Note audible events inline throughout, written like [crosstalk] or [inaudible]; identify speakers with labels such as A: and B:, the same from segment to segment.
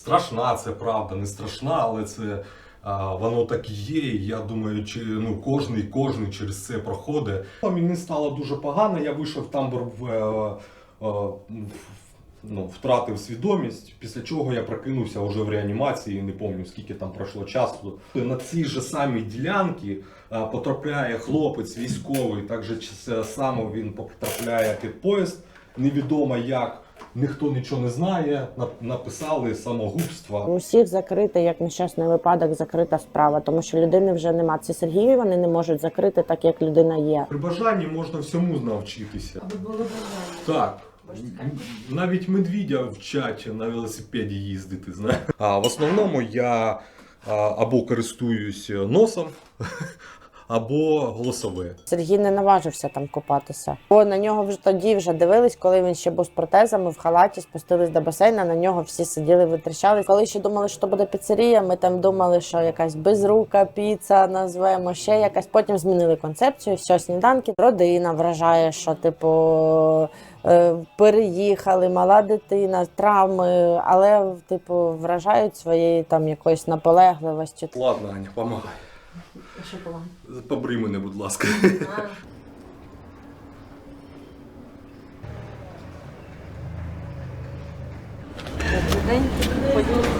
A: Страшна це правда, не страшна, але це а, воно так і є. Я думаю, чи ну кожний, кожний через це проходить. Мені стало дуже погано. Я вийшов в тамбур в, е, е, в- ну, втратив свідомість. Після чого я прокинувся вже в реанімації. Не пам'ятаю скільки там пройшло часу. На цій же самій ділянці е, потрапляє хлопець військовий. Так же само він потрапляє під поїзд. Невідомо як. Ніхто нічого не знає, написали самогубство.
B: У всіх закрити як нещасний випадок, закрита справа, тому що людини вже нема. Це Сергію вони не можуть закрити так, як людина є.
A: При бажанні можна всьому навчитися.
C: Аби було бажання.
A: Так. Навіть медвідя вчать на велосипеді їздити. Знаєш. А в основному я або користуюсь носом, або голосове.
B: Сергій не наважився там купатися. Бо на нього вже тоді вже дивились, коли він ще був з протезами в халаті, спустились до басейна. На нього всі сиділи, витріщали. Коли ще думали, що буде піцерія, ми там думали, що якась безрука піца назвемо ще якась. Потім змінили концепцію. Все, сніданки. Родина вражає, що типу. е, Переїхали, мала дитина, травми, але типу вражають своєю там якоюсь наполегливістю.
A: Ладно, Аня, помагай.
C: Що було?
A: Побрий мене, будь ласка.
C: А, Добрий день. Ходіть.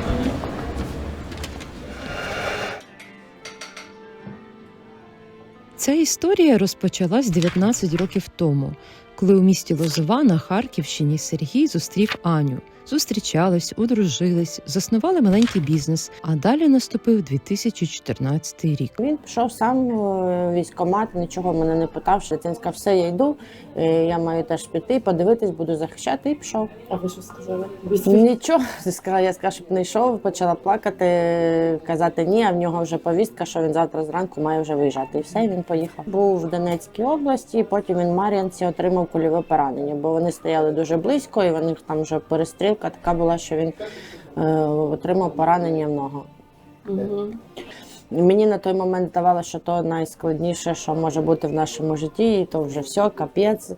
D: Ця історія розпочалась 19 років тому, коли у місті Лозова на Харківщині Сергій зустрів Аню. Зустрічались, одружились, заснували маленький бізнес, а далі наступив 2014 рік.
B: Він пішов сам в військкомат, нічого мене не питав. що Він сказав, все, я йду, е, я маю теж піти, подивитись, буду захищати, і пішов.
C: А ви що сказали?
B: Нічого, [laughs] сказала, я сказала, щоб не йшов, почала плакати, казати ні, а в нього вже повістка, що він завтра зранку має вже виїжджати. І все, він поїхав. Був в Донецькій області, потім він в Мар'янці отримав кульове поранення, бо вони стояли дуже близько, і в них там вже перестрілка така була, що він е, отримав поранення в ногу.
C: Угу.
B: Мені на той момент здавалося, що то найскладніше, що може бути в нашому житті, і то вже все, капець,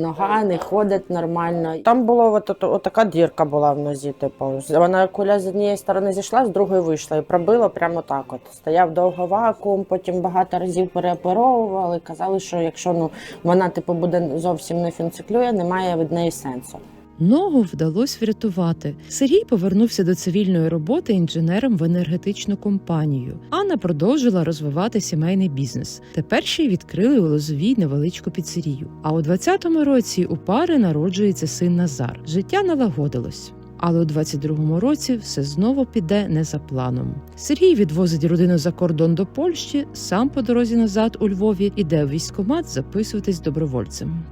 B: нога не ходить нормально. Там була от, от, от така дірка була в нозі. Типу, вона куля з однієї сторони зійшла, з другої вийшла і пробила прямо так. От стояв довго вакуум, потім багато разів переоперовували. Казали, що якщо ну вона типу буде зовсім не фінциклює, немає від неї сенсу.
D: Ногу вдалося врятувати. Сергій повернувся до цивільної роботи інженером в енергетичну компанію. Анна продовжила розвивати сімейний бізнес. Тепер ще й відкрили у Лозовій невеличку піцерію. А у 20-му році у пари народжується син Назар. Життя налагодилось. Але у 22-му році все знову піде не за планом. Сергій відвозить родину за кордон до Польщі, сам по дорозі назад у Львові іде в військкомат записуватись добровольцем.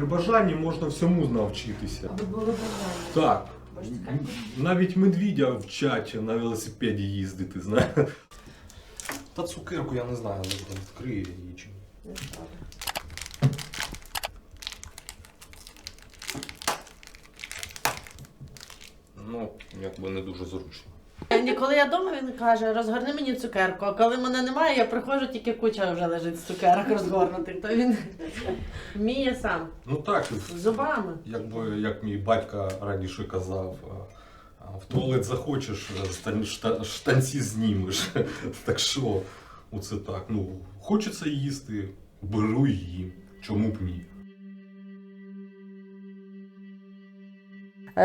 A: При бажанні можна всьому навчитися.
C: Аби було бажання.
A: Так.
C: Боже,
A: Навіть медвідя вчать на велосипеді їздити, знаєш. Та цукерку я не знаю, але там відкриє її чи ні. Ну, якби не дуже зручно.
B: Коли я вдома, він каже, розгорни мені цукерку. А коли мене немає, я приходжу, тільки куча вже лежить з цукерок розгорнутих. То він вміє сам
A: Ну так,
B: зубами.
A: якби як мій батько раніше казав, в туалет захочеш, штанці знімеш. [laughs] Так що, оце так. Ну, хочеться їсти, беру їм. Чому б ні?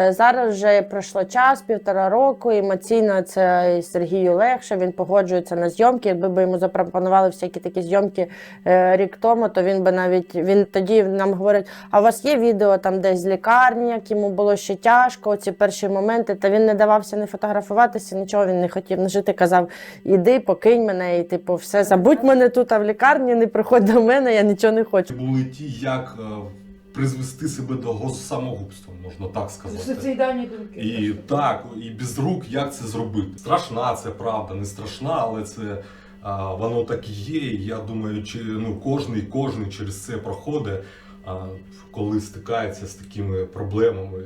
B: Зараз вже пройшло час, півтора року. Емоційно це Сергію легше. Він погоджується на зйомки. Якби би йому запропонували всякі такі зйомки е, рік тому, то він би навіть він тоді нам говорить: а у вас є відео там десь з лікарні, як йому було ще тяжко, ці перші моменти. Та він не давався не фотографуватися, нічого він не хотів не жити. Казав: іди, покинь мене, і типу, все забудь мене тут, а в лікарні, не приходь до мене, я нічого не хочу.
A: Були ті, як е, призвести себе до самогубства, можна так сказати.
C: Суцидальні думки.
A: І так, і без рук як це зробити? Страшна це правда, не страшна, але це а, воно так і є. І я думаю, чи ну кожний, кожний через це проходить, а, коли стикається з такими проблемами,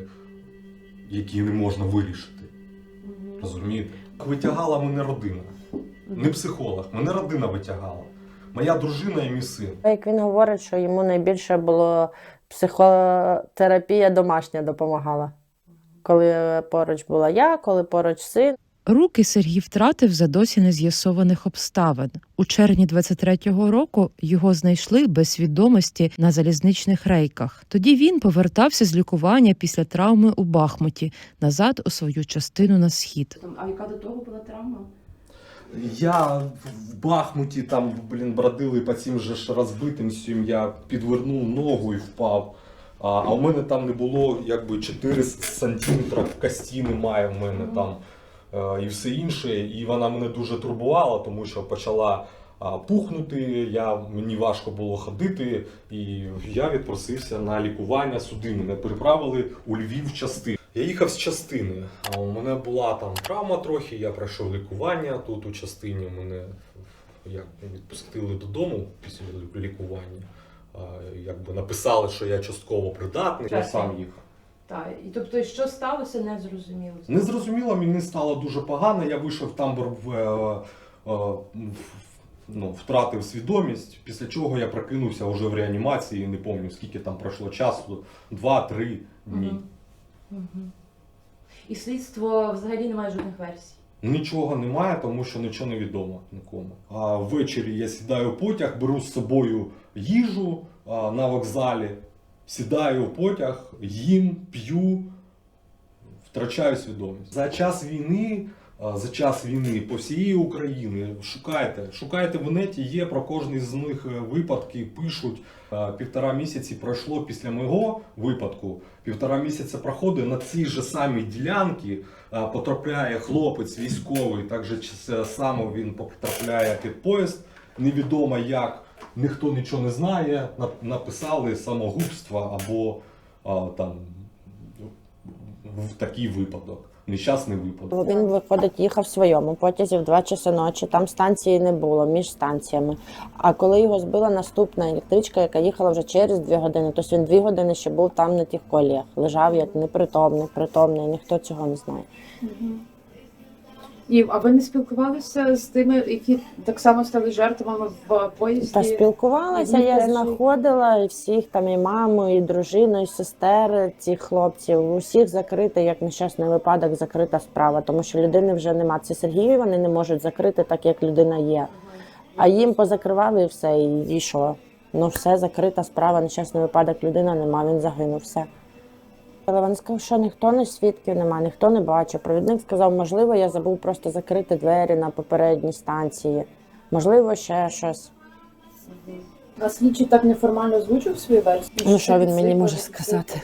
A: які не можна вирішити. Розумієте? Витягала мене родина, не психолог, мене родина витягала. Моя дружина і мій син.
B: Як він говорить, що йому найбільше було Психотерапія домашня допомагала. Коли поруч була я, коли поруч син.
D: Руки Сергій втратив за досі нез'ясованих обставин. У червні 23-го року його знайшли без свідомості на залізничних рейках. Тоді він повертався з лікування після травми у Бахмуті назад у свою частину на схід.
C: А яка до того була травма?
A: Я в Бахмуті там, блін, бродили по цим же ж розбитим сім, я підвернув ногу і впав. А, а у мене там не було якби 4 сантиметра кості немає в мене там е, і все інше. І вона мене дуже турбувала, тому що почала пухнути, я, мені важко було ходити, і я відпросився на лікування сюди. Мене переправили у Львів частину. Я їхав з частини, а у мене була там травма трохи, я пройшов лікування тут у частині. Мене як відпустили додому після лікування. А, Якби написали, що я частково придатний. Я сам їхав.
C: Так, і тобто, що сталося, не зрозуміло.
A: Не зрозуміло, мені стало дуже погано. Я вийшов в тамбур в, е, е, в- ну, втратив свідомість, після чого я прокинувся вже в реанімації, не пам'ятаю скільки там пройшло часу, два-три дні.
C: Мгм. І слідство взагалі не має жодних версій.
A: Нічого немає, тому що нічого не відомо нікому. А ввечері я сідаю в потяг, беру з собою їжу а, на вокзалі, сідаю в потяг, їм, п'ю, втрачаю свідомість. За час війни, за час війни по всієї України шукайте, шукайте в неті, є про кожний з них е, випадки, пишуть. Півтора місяці пройшло після мого випадку. Півтора місяця проходить на цій же самій ділянці потрапляє хлопець військовий, так же само він потрапляє під поїзд. Невідомо як, ніхто нічого не знає. Написали самогубство або а, там в такий випадок, нещасний випадок.
B: Він виходить, їхав в своєму потязі в 2 часи ночі. Там станції не було між станціями. А коли його збила наступна електричка, яка їхала вже через 2 години, тобто він 2 години ще був там на тих коліях. Лежав як непритомний, притомний, ніхто цього не знає.
C: І, а ви не спілкувалися з тими, які так само стали жертвами в поїзді?
B: Та спілкувалася, я
C: теж-
B: знаходила і всіх там і маму, і дружину, і сестер цих хлопців. Усіх закрити, як нещасний випадок, закрита справа, тому що людини вже нема. Це Сергію вони не можуть закрити, так як людина є. А їм позакривали і все, і що? Ну все, закрита справа, нещасний випадок, людина нема, він загинув, все. Але він сказав, що ніхто не свідків нема, ніхто не бачив. Провідник сказав, можливо, я забув просто закрити двері на попередній станції, можливо, ще щось.
C: А слідчий так неформально озвучив свою версію?
B: Ну що він мені може сказати?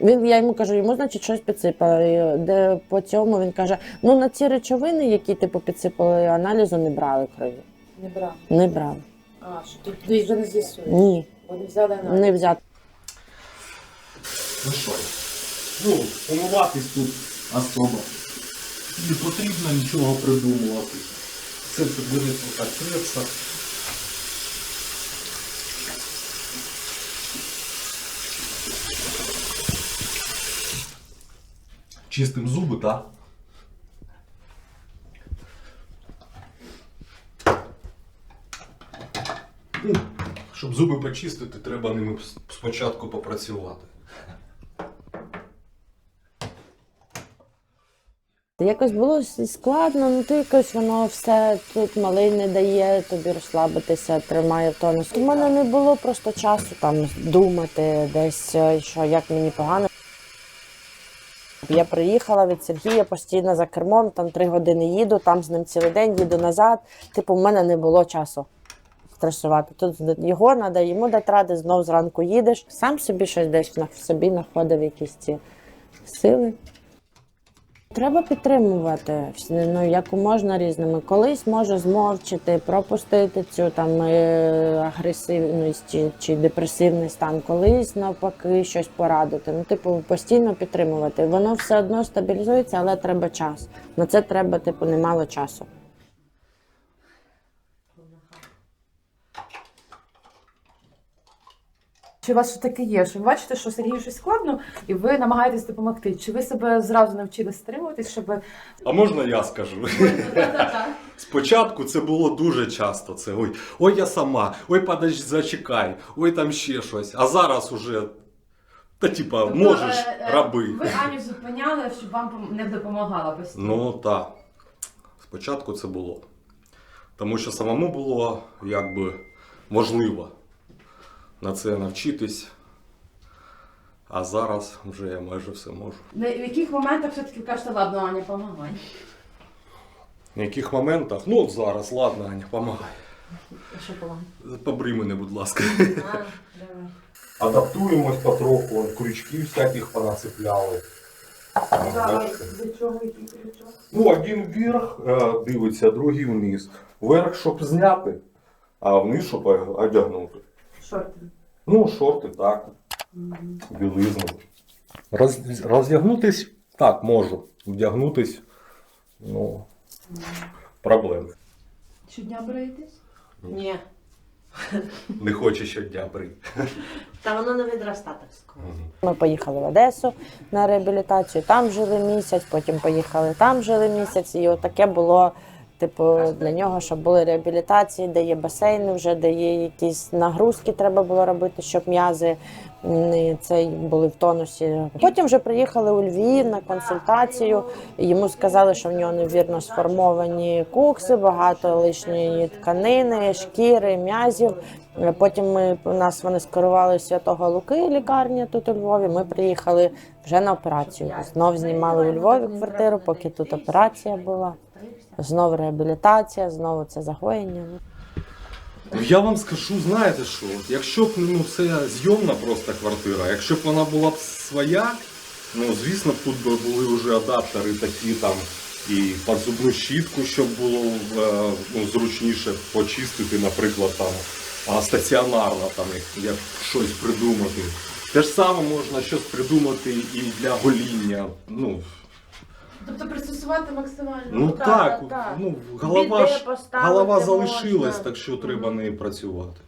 B: Він, я йому кажу, йому, значить, щось підсипали. Де по цьому він каже: ну на ці речовини, які типу підсипали, аналізу не брали крові.
C: Не брав.
B: Не брали.
C: А, що тут ти вже не з'ясуєш.
B: Ні,
C: Вони взяли на
B: не взяти.
A: Ну що, ну, умиватись тут особо. Не потрібно нічого придумувати. Це буде креться. Чистим зуби, так? Ну, Щоб зуби почистити, треба ними спочатку попрацювати.
B: Якось було складно, ну то якось воно все тут малий не дає тобі розслабитися, тримає в тонус. У мене не було просто часу там думати десь, е, що як мені погано. Я приїхала від Сергія постійно за кермом, там три години їду, там з ним цілий день їду назад. Типу, в мене не було часу стресувати. Тут його треба, йому дати ради, знов зранку їдеш. Сам собі щось десь в собі знаходив якісь ці сили. Треба підтримувати ну, як можна різними. Колись може змовчити, пропустити цю там е, агресивність чи, чи депресивний стан, колись навпаки щось порадити. Ну, типу, постійно підтримувати. Воно все одно стабілізується, але треба час. На це треба, типу, немало часу.
C: Чи у вас що таке є? Що ви бачите, що Сергію щось складно, і ви намагаєтесь допомогти? Чи ви себе зразу навчили стримуватись, щоб
A: А можна я скажу? Спочатку це було дуже часто. Це ой, ой, я сама, ой, подожди, зачекай, ой, там ще щось. А зараз уже. Та типа,
E: Тобто,
A: можеш,
E: е, е,
A: раби.
E: Ви Аню зупиняли, щоб вам не допомагала постійно.
A: Ну так. Спочатку це було. Тому що самому було якби можливо на це навчитись. А зараз вже я майже все можу.
E: На- В яких моментах все-таки кажете, ладно, Аня, помагай.
A: В яких моментах? Ну от зараз, ладно, Аня, помагай.
E: Що помагай?
A: Побрий мене, будь ласка.
E: А, давай.
A: Адаптуємось потроху, крючки всяких понацепляли.
C: Для чого який крючок?
A: Ну, один вверх е, дивиться, другий вниз. Вверх, щоб зняти, а вниз, щоб одягнути.
C: Шорти.
A: Ну, шорти так, білизну. Роз, роздягнутись так, можу. Вдягнутись, ну, проблем.
C: Щодня бреєтесь?
B: Ні.
A: Не хоче щодня брити.
B: Та воно не відроста так скоро. Ми поїхали в Одесу на реабілітацію, там жили місяць, потім поїхали там жили місяць. І отаке було, типу, для нього, щоб були реабілітації, де є басейни, вже де є якісь нагрузки, треба було робити, щоб м'язи цей були в тонусі. Потім вже приїхали у Львів на консультацію. Йому сказали, що в нього невірно сформовані кукси, багато лишньої тканини, шкіри, м'язів. Потім ми у нас вони скерували Святого Луки лікарня тут у Львові. Ми приїхали вже на операцію. Знов знімали у Львові квартиру, поки тут операція була. Знов реабілітація, знову це загоєння.
A: Ну, Я вам скажу, знаєте що, якщо б ну, це зйомна просто квартира, якщо б вона була б своя, ну звісно б тут би були вже адаптери такі там і під зубну щітку, щоб було е, ну, зручніше почистити, наприклад, там а, стаціонарно там, як, як щось придумати. Те ж саме можна щось придумати і для гоління. Ну,
E: Тобто пристосувати максимально.
A: ну
B: так,
A: так,
B: так, так.
A: ну голова
B: Біде
A: ж
B: поставити
A: голова
B: можна.
A: залишилась, так що треба нею працювати.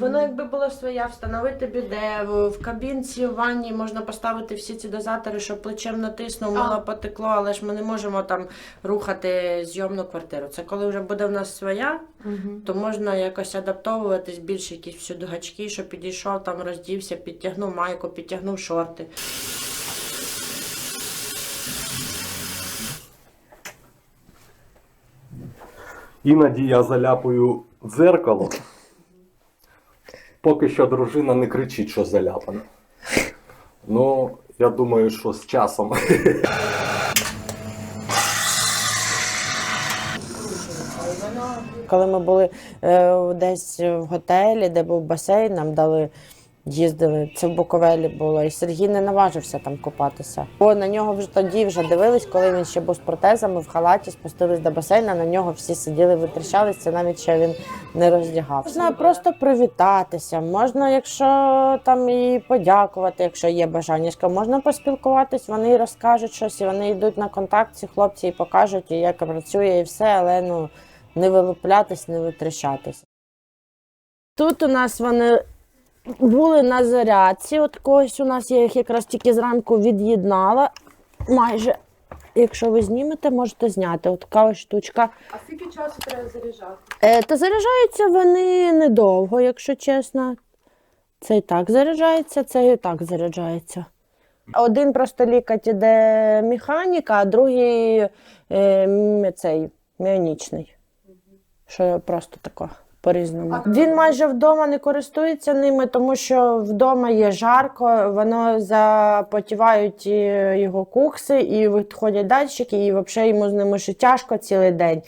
B: Воно якби було своя, встановити біде, в в кабінці, в ванні можна поставити всі ці дозатори, щоб плечем натиснув, мало потекло, але ж ми не можемо там рухати зйомну квартиру. Це коли вже буде в нас своя, то можна якось адаптовуватись, більше якісь всюди гачки, що підійшов, там роздівся, підтягнув майку, підтягнув шорти.
A: Іноді я заляпую дзеркало. Поки що дружина не кричить, що заляпане. Ну, я думаю, що з часом.
B: Коли ми були е, десь в готелі, де був басейн, нам дали. Їздили, це в Буковелі було, і Сергій не наважився там купатися. Бо на нього вже тоді вже дивились, коли він ще був з протезами в халаті, спустились до басейна. На нього всі сиділи, витріщались. Це навіть ще він не роздягався. Можна просто привітатися. Можна, якщо там і подякувати, якщо є бажання. Можна поспілкуватись, вони розкажуть щось, і вони йдуть на контакт, ці хлопці і покажуть, як працює, і все, але ну не вилуплятись, не витріщатись. Тут у нас вони були на зарядці. От когось у нас я їх якраз тільки зранку від'єднала. Майже, якщо ви знімете, можете зняти. От така ось штучка.
C: А скільки часу треба заряджати?
B: Е, та заряджаються вони недовго, якщо чесно. Це і так заряджається, це і так заряджається. Один просто лікать іде механіка, а другий е, цей міонічний. Що просто тако по-різному. Він майже вдома не користується ними, тому що вдома є жарко, воно запотівають е, його кукси і виходять датчики, і взагалі йому з ними ще тяжко цілий день.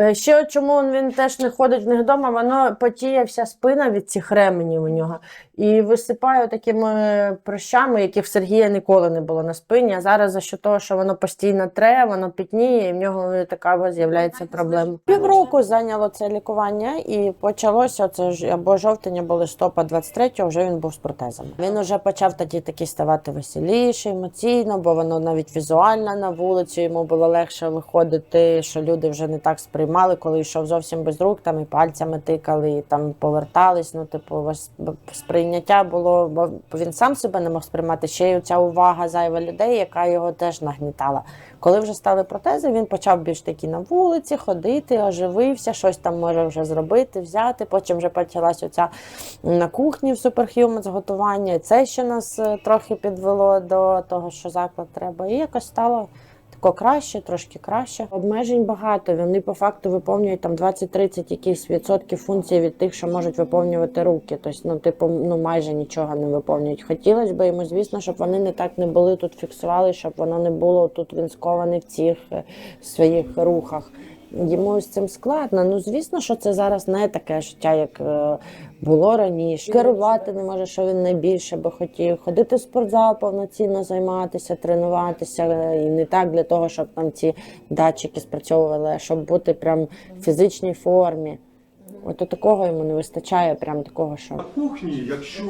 B: Е, Ще чому він теж не ходить в них вдома, воно потіє вся спина від цих ременів у нього. І висипає такими прощами, яких в Сергія ніколи не було на спині. А зараз за що того, що воно постійно тре, воно пітніє, і в нього така з'являється проблема. Півроку зайняло це лікування, і почалося це ж або жовтень, або листопад 23-го, вже він був з протезами. Він вже почав тоді такий ставати веселіше, емоційно, бо воно навіть візуально на вулицю йому було легше виходити, що люди вже не так сприймали, коли йшов зовсім без рук, там і пальцями тикали, і там повертались. Ну, типу, ось сприйняття було, бо він сам себе не мог сприймати, ще й ця увага зайва людей, яка його теж нагнітала. Коли вже стали протези, він почав більш таки на вулиці ходити, оживився, щось там може вже зробити, взяти. Потім вже почалась оця на кухні в Superhumans готування. І це ще нас е, трохи підвело до того, що заклад треба. І якось стало. Тако краще, трошки краще. Обмежень багато. Вони по факту виповнюють там 20-30 якісь відсотків функцій від тих, що можуть виповнювати руки. Тобто, ну, типу, ну майже нічого не виповнюють. Хотілося б йому, звісно, щоб вони не так не були тут фіксували, щоб воно не було тут він скований в цих е, своїх рухах. Йому з цим складно. Ну звісно, що це зараз не таке життя, як е, було раніше. Керувати не може, що він найбільше би хотів. Ходити в спортзал повноцінно займатися, тренуватися. е, І не так для того, щоб там ці датчики спрацьовували, а щоб бути прям в фізичній формі. От такого йому не вистачає, прям такого, що.
A: На кухні, якщо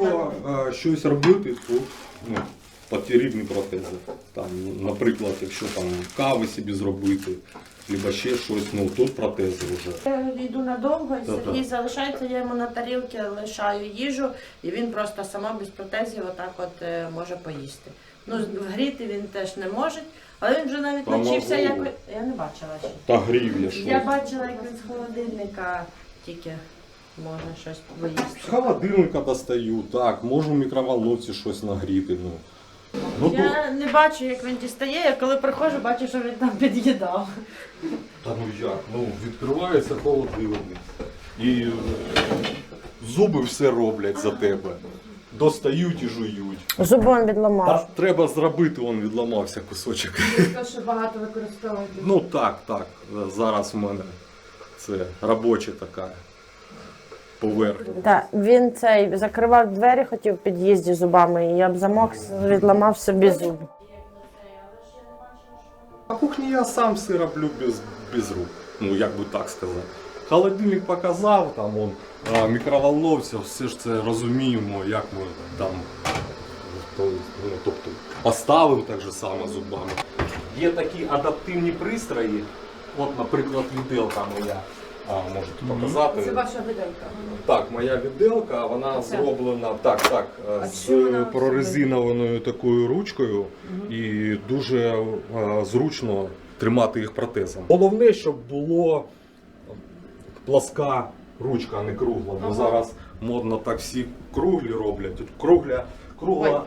A: е, щось робити, то ну, потрібні протези. Там, наприклад, якщо там кави собі зробити, або ще щось, ну тут протези вже.
B: Я йду надовго, і
A: Та-та.
B: Сергій залишається, я йому на тарілки лишаю їжу, і він просто сама без протезів отак от е, може поїсти. Ну, гріти він теж не може, але він вже навіть
A: Та
B: навчився, як я не бачила ще.
A: Та грів я щось.
B: Я бачила, як він з холодильника тільки може щось поїсти.
A: З холодильника достаю, так, можу в мікроволновці щось нагріти. Ну. Ну, то-
B: Я не бачу, як він дістає, я коли приходжу, бачу, що він там під'їдав.
A: Та ну як? Ну, відкривається холодильник. І е, зуби все роблять за тебе. Достають і жують.
B: Зуби він відламав.
A: Та треба зробити, он відламався кусочок.
C: Те, що багато використовують.
A: Ну так, так. Зараз в мене це робоча така поверхня.
B: Так, він цей закривав двері, хотів в під'їзді зубами, і я б замок відламав собі зуби.
A: На кухні я сам все роблю без, без рук. Ну, як би так сказати. Холодильник показав, там он, а, мікроволновця, все ж це розуміємо, як ми там то- ну, тобто, поставив так же само зубами. Є такі адаптивні пристрої, от, наприклад, віделка моя. А, можете показати.
C: Це ваша виделка.
A: Так, моя віделка, вона зроблена так, так, е,
C: А
A: з
C: чим вона
A: прорезинованою такою ручкою і дуже е, зручно тримати їх протезом. Головне, щоб було пласка ручка, а не кругла. Бо
C: Ага.
A: зараз модно так всі круглі роблять. Тут кругля, кругла.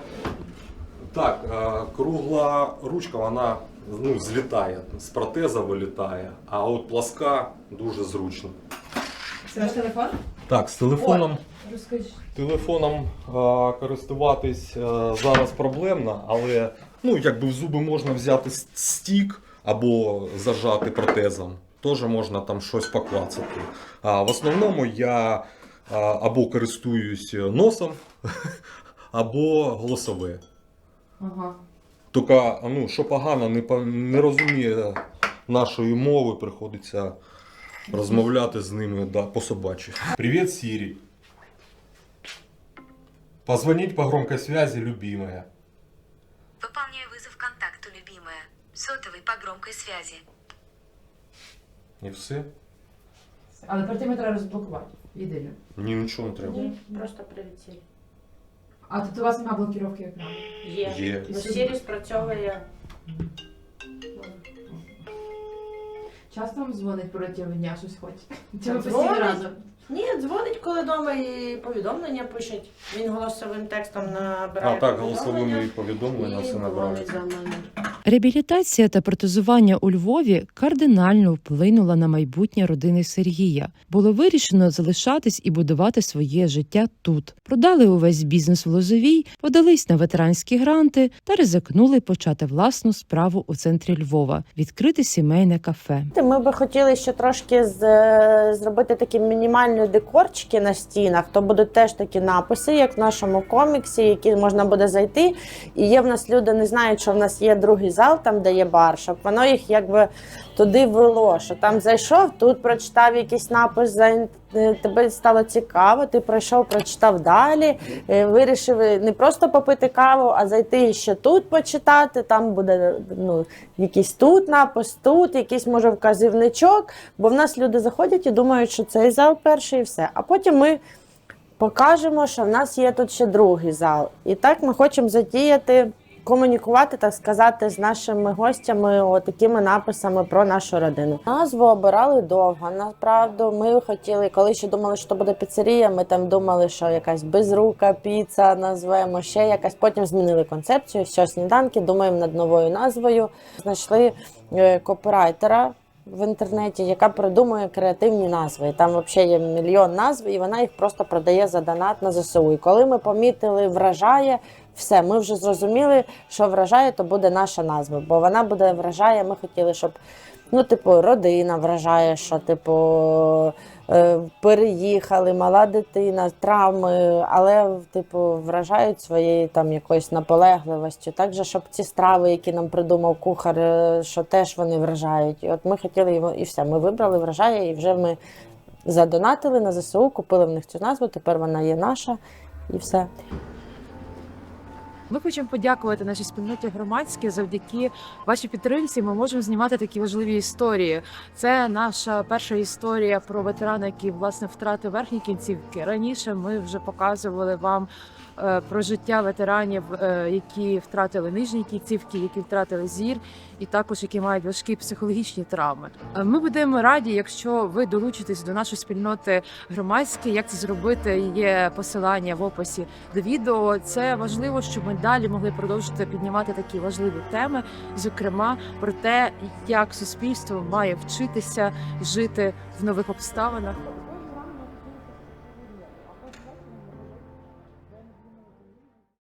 A: Так, е, кругла ручка, вона ну, злітає, з протеза вилітає, а от пласка дуже зручно.
C: Це ваш телефон?
A: Так, з телефоном.
C: Розкажіть.
A: Телефоном е, користуватись е, зараз проблемно, але ну, якби в зуби можна взяти стік або зажати протезом. Теж можна там щось поклацати. А в основному я е, або користуюсь носом, [laughs] або голосове.
C: Ага.
A: Тільки, ну, що погано, не, по- не розуміє нашої мови, приходиться розмовляти з ними да, по собачі. Привіт, Сірі. Позвонить по громкой связи, любимая.
F: Выполняю вызов контакту, любимая. Сотовый по громкой связи.
A: І все?
C: Але перед тим треба розблокувати. Єдине.
A: Ні, нічого не треба.
B: Просто прилетіли.
C: А тут у вас немає блокіровки екрану.
B: Є.
A: Є.
B: Ну, Сірі спрацьовує.
C: Часто вам дзвонить протягом дня щось хоч? Чи ви
B: Дзвонить.
C: постійно разом?
B: Ні, дзвонить, коли вдома і повідомлення пишуть. Він голосовим текстом набирає.
A: А так,
B: повідомлення
A: голосовими повідомлення
B: і
A: все
B: дзвонить
A: набирають.
B: за мене.
D: Реабілітація та протезування у Львові кардинально вплинула на майбутнє родини Сергія. Було вирішено залишатись і будувати своє життя тут. Продали увесь бізнес в Лозовій, подались на ветеранські гранти та ризикнули почати власну справу у центрі Львова відкрити сімейне кафе.
B: Ми би хотіли ще трошки з, зробити такі мінімальні декорчики на стінах. То будуть теж такі написи, як в нашому коміксі, які можна буде зайти. І є в нас люди, не знають, що в нас є другий зал, там де є бар, щоб воно їх якби туди вело. Що там зайшов, тут прочитав якийсь напис, е, тебе стало цікаво, ти пройшов, прочитав далі. е, Вирішив не просто попити каву, а зайти ще тут почитати. Там буде ну, якийсь тут напис, тут, якийсь може вказівничок. Бо в нас люди заходять і думають, що цей зал перший і все. А потім ми покажемо, що в нас є тут ще другий зал. І так ми хочемо затіяти, комунікувати, так сказати, з нашими гостями такими написами про нашу родину. Назву обирали довго. Насправді, ми хотіли, коли ще думали, що буде піцерія, ми там думали, що якась безрука піца назвемо, ще якась. Потім змінили концепцію. Все, сніданки, думаємо над новою назвою. Знайшли е, копірайтера в інтернеті, яка придумує креативні назви. Там взагалі є мільйон назв, і вона їх просто продає за донат на ЗСУ. І коли ми помітили вражає, все, ми вже зрозуміли, що вражає, то буде наша назва. Бо вона буде вражає. Ми хотіли, щоб ну, типу, родина вражає, що типу. Е, Переїхали, мала дитина, травми, але типу вражають своєю там якоюсь наполегливостю. Так же, щоб ці страви, які нам придумав кухар, е, що теж вони вражають. І от ми хотіли його, і все. Ми вибрали вражає, і вже ми задонатили на ЗСУ, купили в них цю назву. Тепер вона є наша, і все.
G: Ми хочемо подякувати нашій спільноті громадській. Завдяки вашій підтримці ми можемо знімати такі важливі історії. Це наша перша історія про ветерана, який власне втратив верхні кінцівки. Раніше ми вже показували вам про життя ветеранів, е, які втратили нижні кінцівки, які втратили зір, і також які мають важкі психологічні травми. Е, Ми будемо раді, якщо ви долучитесь до нашої спільноти громадської. Як це зробити? Є посилання в описі до відео. Це важливо, щоб ми далі могли продовжити піднімати такі важливі теми, зокрема про те, як суспільство має вчитися жити в нових обставинах.